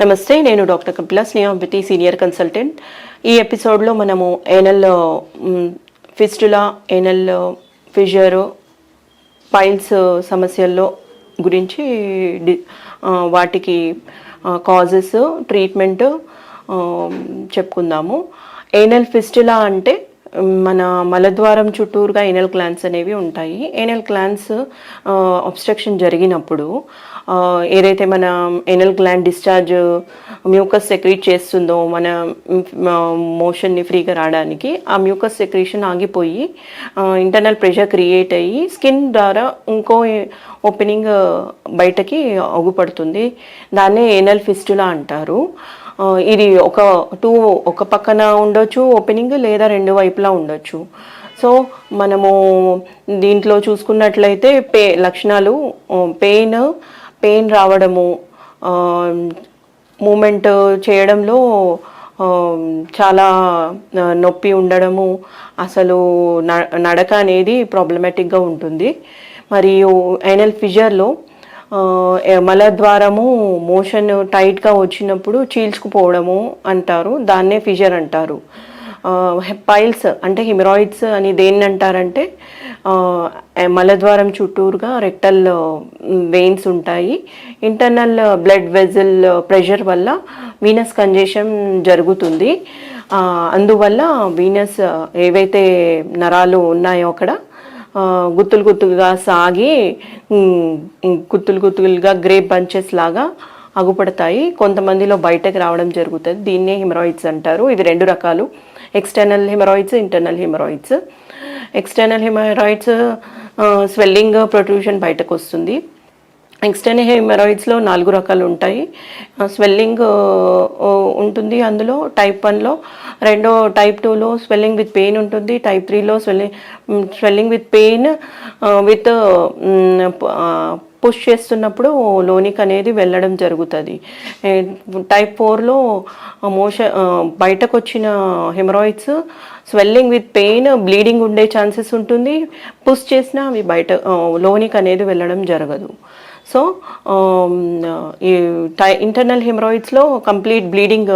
నమస్తే నేను doctor Kapila Snehambathi senior consultant. ఈ ఎపిసోడ్లో మనము anal fistula anal fissure piles సమస్యల్లో గురించి డి- వాటికి కాజెస్ ట్రీట్మెంట్ చెప్పుకుందాము. ఏనల్ ఫిస్టులా అంటే మన మలద్వారం చుట్టూరుగా ఎనల్ గ్లాన్స్ అనేవి ఉంటాయి. ఎనల్ గ్లాన్స్ అబ్స్ట్రక్షన్ జరిగినప్పుడు ఏదైతే మన anal gland discharge mucus secrete చేస్తుందో మన మోషన్ని ఫ్రీగా రావడానికి ఆ మ్యూకస్ సెక్రీషన్ ఆగిపోయి ఇంటర్నల్ ప్రెషర్ క్రియేట్ అయ్యి స్కిన్ ద్వారా ఇంకో ఓపెనింగ్ బయటకి అగుపడుతుంది. దాన్నే ఎనల్ ఫిస్టులా అంటారు. ఇది ఒక టూ ఒక పక్కన ఉండొచ్చు ఓపెనింగ్ లేదా రెండు వైపులా ఉండొచ్చు. సో మనము దీంట్లో చూసుకున్నట్లయితే పే లక్షణాలు పెయిన్ పెయిన్ రావడము మూమెంట్ చేయడంలో చాలా నొప్పి ఉండడము అసలు న- నడక అనేది ప్రాబ్లమాటిక్గా ఉంటుంది. మరియు ఐనల్ ఫిజర్లో మలద్వారము మోషన్ టైట్గా వచ్చినప్పుడు చీల్చుకుపోవడము అంటారు దాన్నే ఫిజర్ అంటారు. పైల్స్ అంటే హిమరాయిడ్స్ అని దేన్ని అంటారంటే మలద్వారం చుట్టూరుగా రెక్టల్ వెయిన్స్ ఉంటాయి. ఇంటర్నల్ బ్లడ్ వెజల్ ప్రెషర్ వల్ల వీనస్ కంజెషన్ జరుగుతుంది. అందువల్ల వీనస్ ఏవైతే నరాలు ఉన్నాయో అక్కడ గుత్తులు గుత్తులుగా సాగి గుత్తులు గుత్తులుగా గ్రేప్ బంచెస్ లాగా అగుపడతాయి. కొంతమందిలో బయటకు రావడం జరుగుతుంది. దీన్నే హిమరాయిడ్స్ అంటారు. ఇవి రెండు రకాలు. External hemorrhoids internal hemorrhoids. External hemorrhoids swelling protrusion బయటకు వస్తుంది. ఎక్స్టర్నల్ హెమరాయిడ్స్లో నాలుగు రకాలు ఉంటాయి. స్వెల్లింగ్ ఉంటుంది అందులో టైప్ వన్లో. రెండో టైప్ టూలో స్వెల్లింగ్ విత్ పెయిన్ ఉంటుంది. టైప్ త్రీలో swelling swelling with pain with push చేస్తున్నప్పుడు లోనికి అనేది వెళ్ళడం జరుగుతుంది. టైప్ ఫోర్లో మోషన్ బయటకు వచ్చిన hemorrhoids swelling with pain bleeding ఉండే ఛాన్సెస్ ఉంటుంది. పుష్ చేసినా అవి బయట లోనిక్ లోనికి అనేది వెళ్ళడం జరగదు. సో ఈ టై ఇంటర్నల్ హెమరాయిడ్స్లో కంప్లీట్ బ్లీడింగ్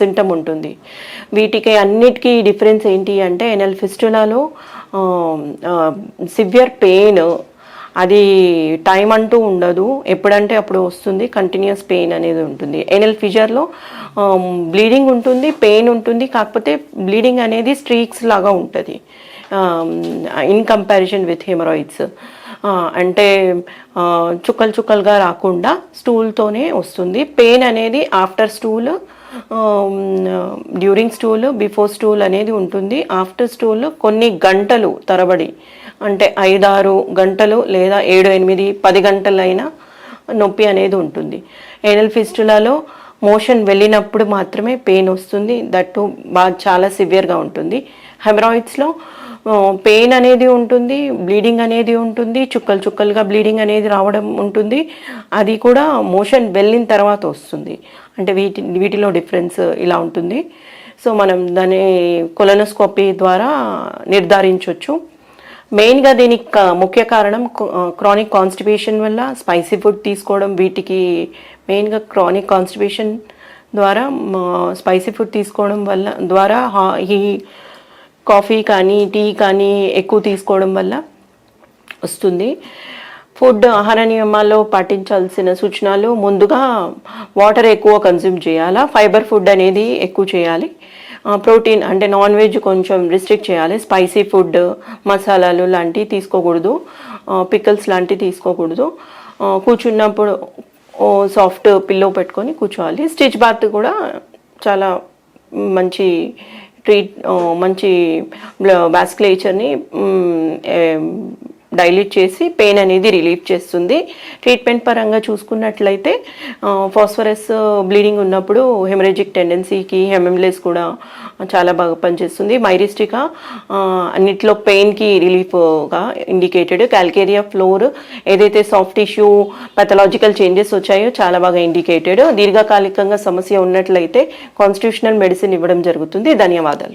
సింటమ్ ఉంటుంది. వీటికి అన్నిటికీ డిఫరెన్స్ ఏంటి అంటే ఎనల్ ఫిస్టులాలో సివియర్ పెయిన్ అది టైం అంటూ ఉండదు. ఎప్పుడంటే అప్పుడు వస్తుంది కంటిన్యూస్ పెయిన్ అనేది ఉంటుంది. ఎనల్ ఫిజర్లో బ్లీడింగ్ ఉంటుంది పెయిన్ ఉంటుంది కాకపోతే బ్లీడింగ్ అనేది స్ట్రీక్స్ లాగా ఉంటుంది. In comparison with hemorrhoids. అంటే చుక్కలు చుక్కలుగా రాకుండా స్టూల్తోనే వస్తుంది. పెయిన్ అనేది after stool during stool before stool అనేది ఉంటుంది. ఆఫ్టర్ స్టూల్ కొన్ని గంటలు తరబడి అంటే ఐదారు గంటలు లేదా ఏడు ఎనిమిది పది గంటలైనా నొప్పి అనేది ఉంటుంది. ఏనల్ ఫిస్టులలో మోషన్ వెళ్ళినప్పుడు మాత్రమే పెయిన్ వస్తుంది. దట్టు బాగా చాలా సివియర్గా ఉంటుంది. హెమరాయిడ్స్లో పెయిన్ అనేది ఉంటుంది బ్లీడింగ్ అనేది ఉంటుంది చుక్కలు చుక్కలుగా బ్లీడింగ్ అనేది రావడం ఉంటుంది. అది కూడా మోషన్ వెళ్ళిన తర్వాత వస్తుంది. అంటే వీటి వీటిలో డిఫరెన్స్ ఇలా ఉంటుంది. సో మనం దాని కొలనోస్కోపీ ద్వారా నిర్ధారించవచ్చు మెయిన్గా దీనికి ముఖ్య కారణం క్రానిక్ కాన్స్టిపేషన్ వల్ల స్పైసీ ఫుడ్ తీసుకోవడం వీటికి మెయిన్గా క్రానిక్ కాన్స్టిపేషన్ ద్వారా స్పైసీ ఫుడ్ తీసుకోవడం వల్ల ద్వారా ఈ కాఫీ కానీ టీ కానీ ఎక్కువ తీసుకోవడం వల్ల వస్తుంది. ఫుడ్ ఆహార నియమాల్లో పాటించాల్సిన సూచనలు ముందుగా వాటర్ ఎక్కువ కన్జ్యూమ్ చేయాలా? ఫైబర్ ఫుడ్ అనేది ఎక్కువ చేయాలి. ప్రోటీన్ అంటే నాన్ వెజ్ కొంచెం రిస్ట్రిక్ట్ చేయాలి. స్పైసీ ఫుడ్ మసాలాలు లాంటివి తీసుకోకూడదు. పికల్స్ లాంటివి తీసుకోకూడదు. కూర్చున్నప్పుడు సాఫ్ట్ పిల్లో పెట్టుకొని కూర్చోవాలి. స్టిచ్ బాత్ కూడా చాలా మంచి ట్రీట్ మంచి వాస్కులేచర్ని డైల్యూట్ చేసి పెయిన్ అనేది రిలీఫ్ చేస్తుంది. ట్రీట్మెంట్ పరంగా చూసుకున్నట్లయితే ఫాస్ఫరస్ బ్లీడింగ్ ఉన్నప్పుడు హెమరేజిక్ టెండెన్సీకి హెమెమ్లెస్ కూడా చాలా బాగా పనిచేస్తుంది. మైరిస్టికా అన్నిట్లో పెయిన్కి రిలీఫ్గా ఇండికేటెడ్. క్యాల్కేరియా ఫ్లోర్ ఏదైతే సాఫ్ట్ టిష్యూ పెథలాజికల్ చేంజెస్ వచ్చాయో చాలా బాగా ఇండికేటెడ్. దీర్ఘకాలికంగా సమస్య ఉన్నట్లయితే కాన్స్టిట్యూషనల్ మెడిసిన్ ఇవ్వడం జరుగుతుంది. ధన్యవాదాలు.